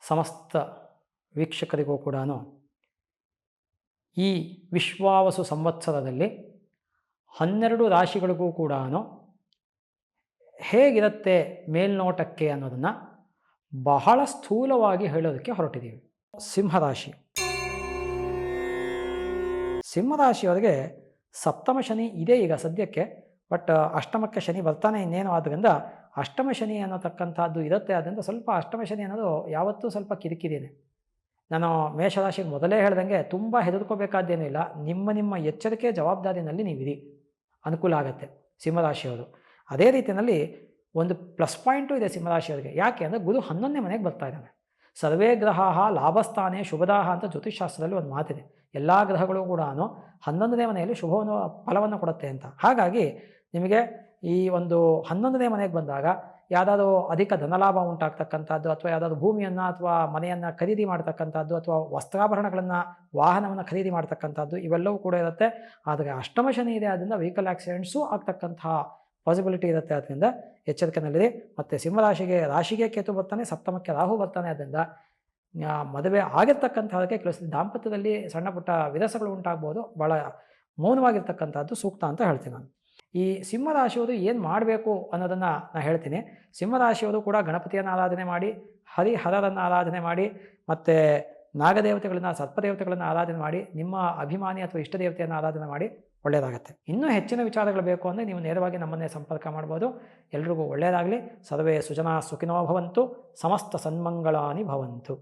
ಸಮಸ್ತ ವೀಕ್ಷಕರಿಗೂ ಕೂಡ ಈ ವಿಶ್ವಾವಸು ಸಂವತ್ಸರದಲ್ಲಿ ಹನ್ನೆರಡು ರಾಶಿಗಳಿಗೂ ಕೂಡ ಹೇಗಿರುತ್ತೆ ಮೇಲ್ನೋಟಕ್ಕೆ ಅನ್ನೋದನ್ನು ಬಹಳ ಸ್ಥೂಲವಾಗಿ ಹೇಳೋದಕ್ಕೆ ಹೊರಟಿದ್ದೀವಿ. ಸಿಂಹರಾಶಿ. ಸಿಂಹರಾಶಿಯವರಿಗೆ ಸಪ್ತಮ ಶನಿ ಇದೆ ಈಗ ಸದ್ಯಕ್ಕೆ. ಬಟ್ ಅಷ್ಟಮಕ್ಕೆ ಶನಿ ಬರ್ತಾನೆ ಇನ್ನೇನು ಆದ್ದರಿಂದ ಅಷ್ಟಮ ಶನಿ ಅನ್ನೋತಕ್ಕಂಥದ್ದು ಇರುತ್ತೆ. ಆದ್ದರಿಂದ ಸ್ವಲ್ಪ ಅಷ್ಟಮ ಶನಿ ಅನ್ನೋದು ಯಾವತ್ತೂ ಸ್ವಲ್ಪ ಕಿರಿಕಿರಿನೇ ನಾನು ಮೇಷರಾಶಿಗೆ ಮೊದಲೇ ಹೇಳ್ದಂಗೆ ತುಂಬ ಹೆದರ್ಕೋಬೇಕಾದ್ದೇನೂ ಇಲ್ಲ. ನಿಮ್ಮ ನಿಮ್ಮ ಎಚ್ಚರಿಕೆ ಜವಾಬ್ದಾರಿನಲ್ಲಿ ನೀವಿರಿ. ಅನುಕೂಲ ಆಗುತ್ತೆ ಸಿಂಹರಾಶಿಯವರು. ಅದೇ ರೀತಿಯಲ್ಲಿ ಒಂದು ಪ್ಲಸ್ ಪಾಯಿಂಟು ಇದೆ ಸಿಂಹರಾಶಿಯವರಿಗೆ. ಯಾಕೆ ಅಂದರೆ ಗುರು ಹನ್ನೊಂದನೇ ಮನೆಗೆ ಬರ್ತಾ ಇದ್ದಾನೆ. ಸರ್ವೇ ಗ್ರಹ ಲಾಭಸ್ಥಾನೆ ಶುಭದಾಹ ಅಂತ ಜ್ಯೋತಿಷಾಸ್ತ್ರದಲ್ಲಿ ಒಂದು ಮಾತಿದೆ. ಎಲ್ಲ ಗ್ರಹಗಳು ಕೂಡ ಹನ್ನೊಂದನೇ ಮನೆಯಲ್ಲಿ ಶುಭವನ್ನು ಫಲವನ್ನು ಕೊಡುತ್ತೆ ಅಂತ. ಹಾಗಾಗಿ ನಿಮಗೆ ಈ ಒಂದು ಹನ್ನೊಂದನೇ ಮನೆಗೆ ಬಂದಾಗ ಯಾವುದಾದ್ರೂ ಅಧಿಕ ಧನಲಾಭ ಉಂಟಾಗ್ತಕ್ಕಂಥದ್ದು ಅಥವಾ ಯಾವುದಾದ್ರು ಭೂಮಿಯನ್ನು ಅಥವಾ ಮನೆಯನ್ನು ಖರೀದಿ ಮಾಡ್ತಕ್ಕಂಥದ್ದು ಅಥವಾ ವಸ್ತ್ರಾಭರಣಗಳನ್ನು ವಾಹನವನ್ನು ಖರೀದಿ ಮಾಡ್ತಕ್ಕಂಥದ್ದು ಇವೆಲ್ಲವೂ ಕೂಡ ಇರುತ್ತೆ. ಆದರೆ ಅಷ್ಟಮ ಶನಿ ಇದೆ ಆದ್ದರಿಂದ ವೆಹಿಕಲ್ ಆಕ್ಸಿಡೆಂಟ್ಸು ಆಗ್ತಕ್ಕಂತಹ ಪಾಸಿಬಿಲಿಟಿ ಇರುತ್ತೆ. ಅದರಿಂದ ಎಚ್ಚರಿಕೆಯಲ್ಲಿ ಮತ್ತು ಸಿಂಹರಾಶಿಗೆ, ರಾಶಿಗೆ ಕೇತು ಬರ್ತಾನೆ, ಸಪ್ತಮಕ್ಕೆ ರಾಹು ಬರ್ತಾನೆ. ಅದರಿಂದ ಮದುವೆ ಆಗಿರ್ತಕ್ಕಂಥದಕ್ಕೆ ಕೆಲಸ ದಾಂಪತ್ಯದಲ್ಲಿ ಸಣ್ಣ ಪುಟ್ಟ ವಿರಸಗಳು ಉಂಟಾಗ್ಬೋದು. ಭಾಳ ಮೌನವಾಗಿರ್ತಕ್ಕಂಥದ್ದು ಸೂಕ್ತ ಅಂತ ಹೇಳ್ತೀನಿ ನಾನು. ಈ ಸಿಂಹರಾಶಿಯವರು ಏನು ಮಾಡಬೇಕು ಅನ್ನೋದನ್ನು ನಾನು ಹೇಳ್ತೀನಿ. ಸಿಂಹರಾಶಿಯವರು ಕೂಡ ಗಣಪತಿಯನ್ನು ಆರಾಧನೆ ಮಾಡಿ, ಹರಿಹರರನ್ನು ಆರಾಧನೆ ಮಾಡಿ, ಮತ್ತು ನಾಗದೇವತೆಗಳನ್ನು, ಸರ್ಪದೇವತೆಗಳನ್ನು ಆರಾಧನೆ ಮಾಡಿ, ನಿಮ್ಮ ಅಭಿಮಾನಿ ಅಥವಾ ಇಷ್ಟ ದೇವತೆಯನ್ನು ಆರಾಧನೆ ಮಾಡಿ ಒಳ್ಳೆಯದಾಗುತ್ತೆ ಇನ್ನೂ ಹೆಚ್ಚಿನ ವಿಚಾರಗಳು ಬೇಕು ಅಂದರೆ ನೀವು ನೇರವಾಗಿ ನಮ್ಮನ್ನೇ ಸಂಪರ್ಕ ಮಾಡ್ಬೋದು. ಎಲ್ರಿಗೂ ಒಳ್ಳೆಯದಾಗಲಿ ಸರ್ವೇ ಸುಜನಾ ಸುಖಿನೋ ಭವಂತು. ಸಮಸ್ತ ಸನ್ಮಂಗಳಾನಿ ಭವಂತು.